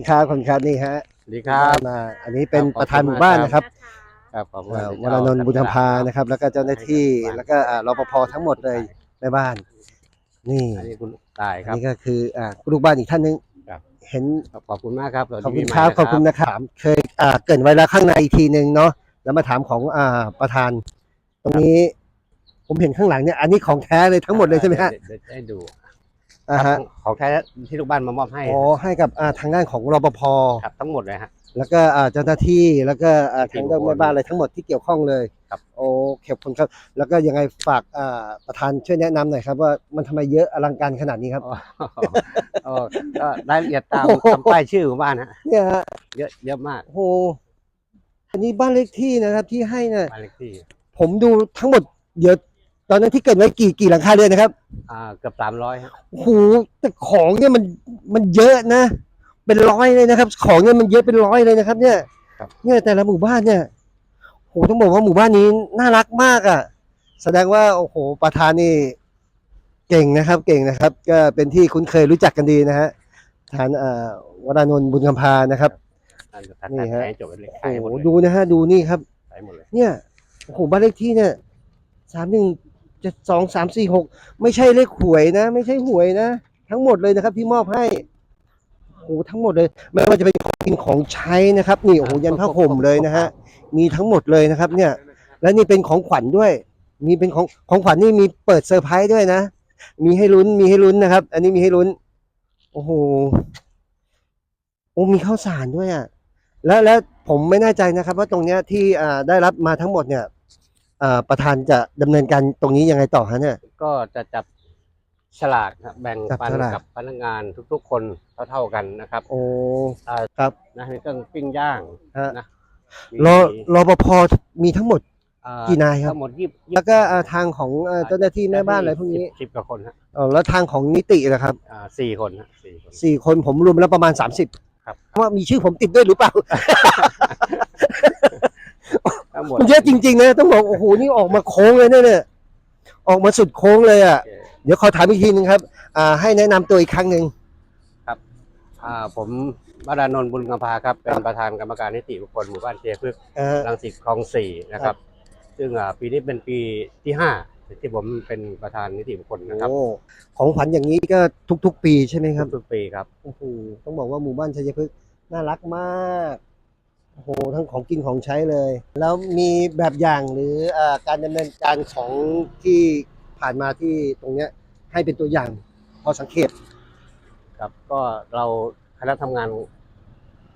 คุณครับขอบคุณครับนี่ฮะสวัสดีครับ มาอันนี้เป็นครับประธานหมู่บ้านนะครับครับขอบคุณอ่าที่วรานนท์บุญธรรมพานะครับ แล้วก็เจ้าหน้าที่แล้วก็อ่ารปภทั้งหมดเลยแม่บ้าน นี่อันนี้คุณตายคอันรับนี้ก็คืออ่าลูกบ้านอีกท่านหนึงครับเห็นขอบคุณมากครับสวัสดีขอบคุณปีใหม่ครับนะขอบคุณนะครับเคยอ่าเกรินไว้แล้วข้างในอีกทีหนึ่งเนาะแล้วมาถามของอ่าประธาน ตรงนี้ ผมเห็นข้างหลังเนี่ย อันนี้ของแท้เลยทั้งหมดเลยใช่ไหมฮะดี๋วเดี๋ยวให้ดู อ่าครัฮะบของแท้ที่ลูกบ้านมามอบให้อ๋อให้กับอ่าทางด้านของรปภครับทั้งหมดเลยฮะแล้วก็อ่าเจ้าหน้าที่แล้วก็อ่าที่ทางด้านอุบลแม่บ้านอะไรทั้งหมดที่เกี่ยวข้องเลยครับโอ้เข็บคุณครับ แล้วก็ยังไงฝากอ่าประธานช่วยแนะนำหน่อยครับว่ามันทำไมเยอะอลังการขนาดนี้ครับอ๋ออ๋อก็รายละเอียดตามโอ้โหตามป้ายชื่อหมู่บ้านฮะเนี่ยฮะเยอะเยอะมากโอ้โหอันนี้บ้านเลขที่นะครับที่ให้น่ะบ้านเลขที่ ผมดูทั้งหมดเดี๋ยว ตอนนั้นที่เกิดไว้กี่กี่หลังคาเรือนนะครับอ่าเกือบสามร้อยฮะโอ้โหแต่ของเนี่ยมันมันเยอะนะ เป็นร้อยเลยนะครับ ของเนี่ยมันเยอะเป็นร้อยเลยนะครับ เนี่ยเนี่ยแต่ละหมู่บ้านเนี่ยโหต้องบอกว่าหมู่บ้านนี้น่ารักมากอะ แสดงว่าโอ้โหประธานนี่เก่งนะครับ เก่งนะครับ ก็เป็นที่คุ้นเคยรู้จักกันดีนะฮะทานเอ่อวรานนท์บุญคำพานะครับอันทัดนี่ฮะให้จบเป็นเลขโอ้ขายหมโหดเลยดูนะฮะดูนี่ครับขายหมดเลยเนี่ยโอ้โหบ้านเลขที่เนี่ยสามหนึ่ง เจ็ดสองสามสี่หกไม่ใช่เลขหวยนะ ไม่ใช่หวยนะ ทั้งหมดเลยนะครับที่มอบให้โอ้ทั้งหมดเลยไม่ว่าจะเป็นของกินของใช้นะครับ นี่โอ้โหยันผ้าห่มเลยนะฮะมีทั้งหมดเลยนะครับ เนี่ย และนี่เป็นของขวัญด้วย มีเป็นของของขวัญนี่มีเปิดเซอร์ไพรส์ด้วยนะ มีให้ลุ้นมีให้ลุ้นนะครับ อันนี้มีให้ลุ้น โอ้โหโอ้มีข้าวสารด้วยอะแล้วแล้วผมไม่แน่ใจนะครับ ว่าตรงเนี้ยที่อ่าได้รับมาทั้งหมดเนี่ย ประธานจะดำเนินการตรงนี้ยังไงต่อฮะเนี่ย ก็จะจับฉลากครับแบ่งจับปันฉลาก กับพนักงานทุกๆ คนเท่าๆกันนะครับโอ้อ่าครับนะมีเครื่องปิ้งย่างฮะนะรอรอปภมีทั้งหมด อ่ากี่นายครับ ทั้งหมดยี่สิบแล้วก็อ่าทางของอ่าเจ้าหน้าที่แม่บ้านอะไรพวกนี้สิบสิบกว่าคนฮะเออแล้วทางของนิตินะครับอ่าสี่คนฮะสี่คน สี่คนผมรวมแล้วประมาณสามสิบครับ ว่ามีชื่อผมติดด้วยหรือเปล่า ทั้งหมดมันเยอะจริงๆนะต้องบอกโอ้โหนี่ออกมาโค้งเลยเนี่ยเนี่ยออกมาสุดโค้งเลยอะโอเคเดี๋ยวขอถามอีกทีนึงครับ อ่า ให้แนะนำตัวอีกครั้งหนึ่งอ่าผมวรานนท์บุญกำพาครับ เป็นประธานกรรมการนิติบุคคลหมู่บ้านเชียร์พฤกษ์อ่ารังสิตคลองสี่นะครับ ซึ่งอ่าปีนี้เป็นปีที่ห้าที่ผมเป็นประธานนิติบุคคลนะครับโอ้ของขวัญอย่างนี้ก็ทุก ๆ ปีใช่ไหมครับทุกๆปีครับ โอ้โหต้องบอกว่าหมู่บ้านชัยพฤกษ์น่ารักมาก โอ้โหทั้งของกินของใช้เลย แล้วมีแบบอย่างหรืออ่าการดำเนินการของที่ผ่านมาที่ตรงเนี้ยให้เป็นตัวอย่างพอสังเกตครับก็เราคณะทำงาน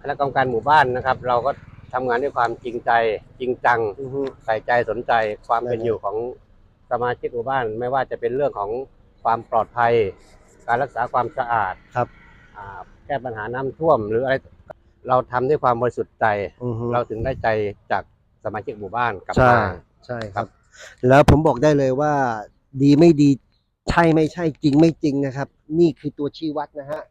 คณะกรรมการหมู่บ้านนะครับ เราก็ทำงานด้วยความจริงใจจริงจังอือฮึใส่ใจสนใจความเป็นนั่นแหละอยู่ของสมาชิกหมู่บ้าน ไม่ว่าจะเป็นเรื่องของความปลอดภัย การรักษาความสะอาดครับอ่าแก้ปัญหาน้ำท่วมหรืออะไร เราทำด้วยความบริสุทธิ์ใจ อือฮึเราถึงได้ใจจากสมาชิกหมู่บ้านกลับใช่มา ใช่คครัรับ บ แล้วผมบอกได้เลยว่า ดีไม่ดีใช่ไม่ใช่จริงไม่จริงนะครับ นี่คือตัวชี้วัดนะฮะ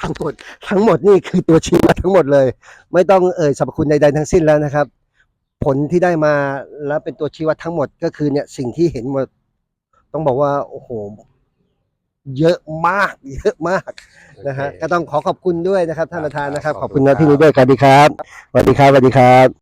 ทั้งหมดทั้งหมดนี่คือตัวชี้วัดทั้งหมดเลย ไม่ต้องเอ่ยสรรพคุณใดๆทั้งสิ้นแล้วนะครับ ผลที่ได้มาแล้วเป็นตัวชี้วัดทั้งหมดก็คือเนี่ยสิ่งที่เห็นหมด ต้องบอกว่าโอ้โห เยอะมาก เยอะมากนะฮะโอเคก็ต้องขอขอบคุณด้วยนะครับท่านประธานนะครับครับขอบคุณนะขอบคุณพี่นุ้ยด้วยสวัสดีครับสวัสดีครับสวัสดีครับ